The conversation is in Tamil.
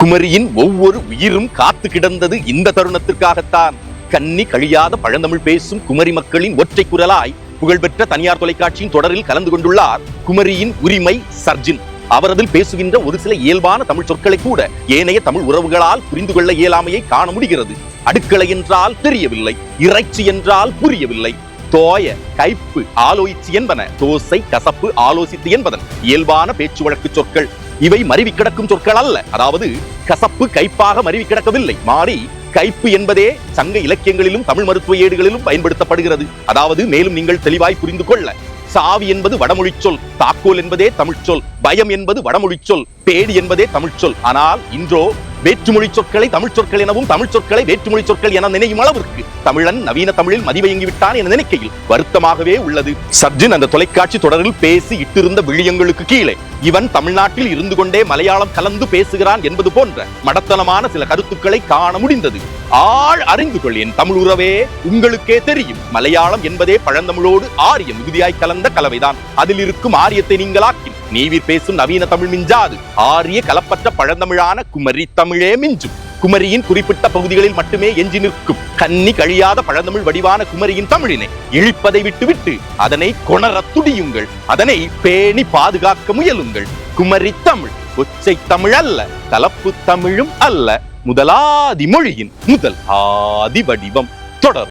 குமரியின் ஒவ்வொரு உயிரும் காத்து கிடந்தது இந்த தருணத்திற்காகத்தான். கன்னி கழியாத பழந்தமிழ் பேசும் குமரி மக்களின் ஒற்றை குரலாய் புகழ்பெற்ற தனியார் தொலைக்காட்சியின் தொடரில் கலந்து கொண்டுள்ளார் குமரியின் உரிமை சர்ஜின். அவரதில் பேசுகின்ற ஒரு சில இயல்பான தமிழ் சொற்களை கூட ஏனைய தமிழ் உறவுகளால் புரிந்து கொள்ள இயலாமையை காண முடிகிறது. அடுக்களை என்றால் தெரியவில்லை. இறைச்சி என்றால் புரியவில்லை. தோய கைப்பு ஆலோசிச்சு என்பன தோசை கசப்பு ஆலோசித்து என்பதன் இயல்பான பேச்சு வழக்கு சொற்கள். இவை மருவி கிடக்கும் சொற்கள் அல்ல. அதாவது கசப்பு கைப்பாக மருவி கிடக்கவில்லை. மாறி கைப்பு என்பதே சங்க இலக்கியங்களிலும் தமிழ் மருத்துவ ஏடுகளிலும் பயன்படுத்தப்படுகிறது. அதாவது மேலும் நீங்கள் தெளிவாய் புரிந்து கொள்ள சாவி என்பது வடமொழி சொல் தாக்கோல் என்பதே தமிழ் சொல் பயம் என்பது வடமொழி சொல் பேடி என்பதே தமிழ் சொல். ஆனால் இன்றோ வேற்றுமொழி சொற்களை தமிழ் சொற்கள் எனவும் தமிழ் சொற்களை வேற்றுமொழி சொற்கள் என நினையும் அளவிற்கு தமிழன் நவீன தமிழில் மதிவயங்கி விட்டான் என நினைக்கையில் வருத்தமாகவே உள்ளது. சர்ஜின் அந்த தொலைக்காட்சி தொடரில் பேசி இட்டிருந்த விழியங்களுக்கு கீழே இவன் தமிழ்நாட்டில் இருந்து கொண்டே மலையாளம் கலந்து பேசுகிறான் என்பது போன்ற மடத்தனமான சில கருத்துக்களை காண முடிந்தது. ஆள் அறிந்து கொள் என் தமிழ் உறவே உங்களுக்கே தெரியும் மலையாளம் என்பதே பழந்தமிழோடு ஆரியம் மிகுதியாய் கலந்த கலவைதான். அதில் இருக்கும் ஆரியத்தை நீங்களாக்கி நீவிர் பேசும் நவீன தமிழ் மிஞ்சாது ஆரிய கலப்பற்ற பழந்தமிழான குமரி தமிழே மிஞ்சும். குமரியின் குறிப்பிட்ட பகுதிகளில் மட்டுமே எஞ்சி நிற்கும். கன்னி கழியாத பழந்தமிழ் வடிவான குமரியின் தமிழினை இழிப்பதை விட்டுவிட்டு அதனை கொணரத் துடியுங்கள். அதனை பேணி பாதுகாக்க முயலுங்கள். குமரி தமிழ் ஒச்சை தமிழ் அல்ல கலப்பு தமிழும் அல்ல முதலாதி மொழியின் முதல் ஆதி வடிவம். தொடர்